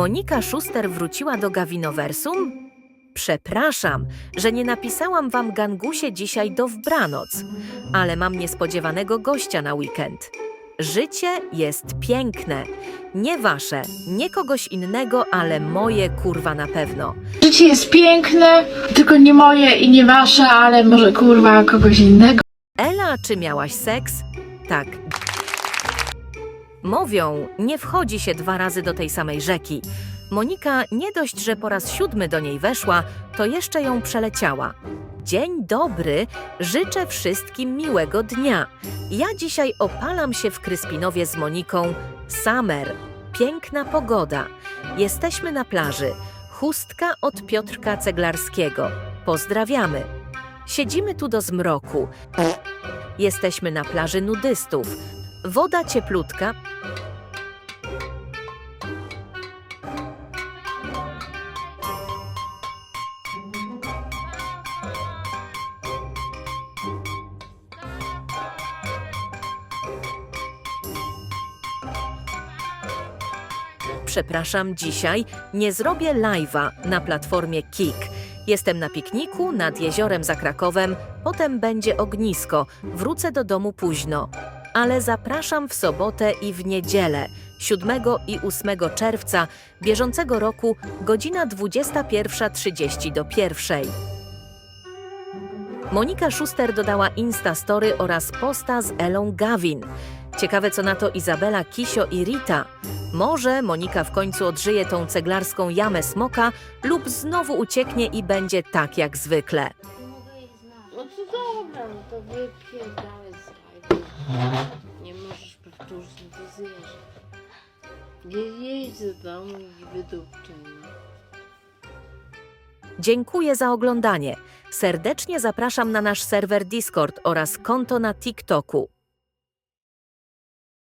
Monika Szuster wróciła do Gawinoversum? Przepraszam, że nie napisałam wam gangusie dzisiaj do wbranoc, ale mam niespodziewanego gościa na weekend. Życie jest piękne. Nie wasze, nie kogoś innego, ale moje kurwa na pewno. Życie jest piękne, tylko nie moje i nie wasze, ale może kurwa kogoś innego. Ela, czy miałaś seks? Tak. Mówią, nie wchodzi się dwa razy do tej samej rzeki. Monika nie dość, że po raz siódmy do niej weszła, to jeszcze ją przeleciała. Dzień dobry, życzę wszystkim miłego dnia. Ja dzisiaj opalam się w Kryspinowie z Moniką. Summer, piękna pogoda. Jesteśmy na plaży. Chustka od Piotrka Ceglarskiego. Pozdrawiamy. Siedzimy tu do zmroku. Jesteśmy na plaży nudystów. Woda cieplutka. Przepraszam, dzisiaj nie zrobię live'a na platformie Kik. Jestem na pikniku nad jeziorem za Krakowem, potem będzie ognisko, wrócę do domu późno. Ale zapraszam w sobotę i w niedzielę, 7 i 8 czerwca bieżącego roku, godzina 21.30 do 1. Monika Szuster dodała Instastory oraz posta z Elą Gawin. Ciekawe co na to Izabela, Kisio i Rita. Może Monika w końcu odżyje tą ceglarską jamę smoka lub znowu ucieknie i będzie tak jak zwykle. No to dobra, no to wypierdalaj z rajdu. Nie możesz powtórzyć, no to zjeżdżaj. Nie jedź do domu i wydupczaj, no. Dziękuję za oglądanie. Serdecznie zapraszam na nasz serwer Discord oraz konto na TikToku.